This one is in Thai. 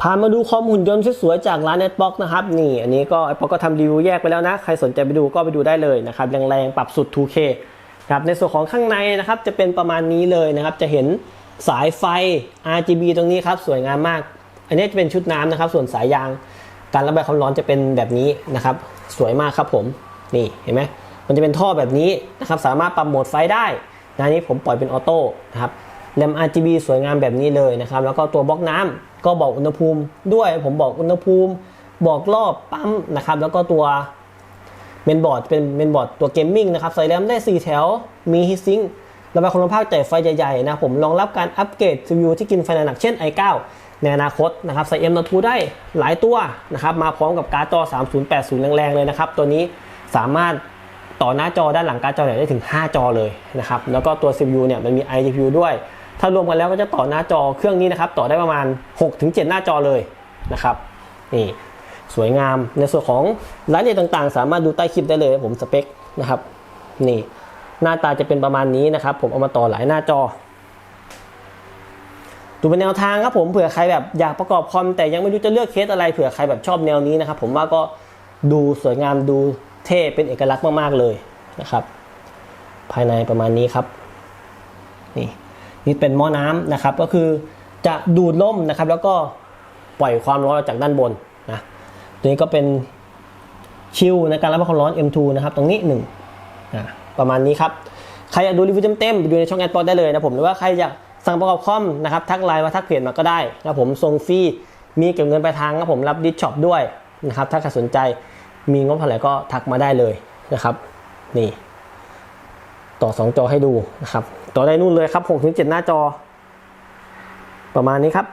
พามาดูคอมหุ่นยนต์สวยๆจากร้าน Netbox นะครับนี่อันนี้ก็ไอปอกก็ทำรีวิวแยกไปแล้วนะ ใครสนใจไปดูก็ไปดูได้เลยนะครับแรงๆปรับสุด 2K ครับในส่วนของข้างในนะครับจะเป็นประมาณนี้เลยนะครับ จะเห็นสายไฟ RGB ตรงนี้ครับสวยงามมาก อันนี้จะเป็นชุดน้ำนะครับ ส่วนสายยาง การระบายความร้อนจะเป็นแบบนี้นะครับ สวยมากครับผมนี่เห็นไหมมันจะเป็นท่อแบบนี้นะครับสามารถปรับโหมดไฟได้นะนนี้ผมปล่อยเป็นออโต้นะครับ แรม RGB สวยงามแบบนี้เลยนะครับ แล้วก็ตัวบล็อกน้ำก็บอกอุณหภูมิด้วยผมบอกอุณหภูมิ บอกรอบปั๊มนะครับ แล้วก็ตัวเมนบอร์ดเป็นเมนบอร์ดตัวเกมมิ่งนะครับใส่แรมได้ 4 แถว มีฮีซิงระบายคุณภาพจ่ายไฟใหญ่ๆนะผมรองรับการอัปเกรด CPU ที่กินไฟหนักๆเช่น i9 ในอนาคตนะครับใส่ M.2 ได้หลายตัวนะครับ มาพร้อมกับการ์ดจอ 3080 แรงๆ เลยนะครับ ตัวนี้สามารถต่อหน้าจอด้านหลังการ์ดจอได้ถึง 5 จอเลยนะครับ แล้วก็ตัว CPU เนี่ยมันมี iGPU ด้วย ถ้ารวมกันแล้วก็จะต่อหน้าจอเครื่องนี้นะครับ ต่อได้ประมาณ 6-7 หน้าจอเลยนะครับนี่สวยงามในส่วนของรายละเอียดต่างๆ สามารถดูใต้คลิปได้เลยผมสเปคนะครับนี่หน้าตาจะเป็นประมาณนี้นะครับ ผมเอามาต่อหลายหน้าจอดูเป็นแนวทางครับผมเผื่อใครแบบอยากประกอบคอมแต่ยังไม่รู้จะเลือกเคสอะไรเผื่อใครแบบชอบแนวนี้นะครับ ผมว่าก็ดูสวยงามดูเท่เป็นเอกลักษณ์มากๆเลยนะครับ ภายในประมาณนี้ครับนี่ นี่เป็นหม้อน้ำนะครับ ก็คือจะดูดลมนะครับ แล้วก็ปล่อยความร้อนออกจากด้านบนนะตัวนี้ก็เป็นชิลในการรับความร้อน M2 นะครับ ตรงนี้หนึ่งอะประมาณนี้ครับ ใครอยากดูรีวิวเต็มๆไปดูในช่องแอดปอได้เลยนะผมหรือว่าใครอยากสั่งประกอบคอมนะครับทักไลน์มาทักเพจมาก็ได้นะผมส่งฟรีมีเก็บเงินปลายทางครับผมรับดิสช็อปด้วยนะครับถ้าใครสนใจมีงบเท่าไหร่ก็ทักมาได้เลยนะครับ นี่ ต่อ 2 จอให้ดูนะครับ ต่อได้นู่นเลยครับ6-7 หน้าจอ ประมาณนี้ครับ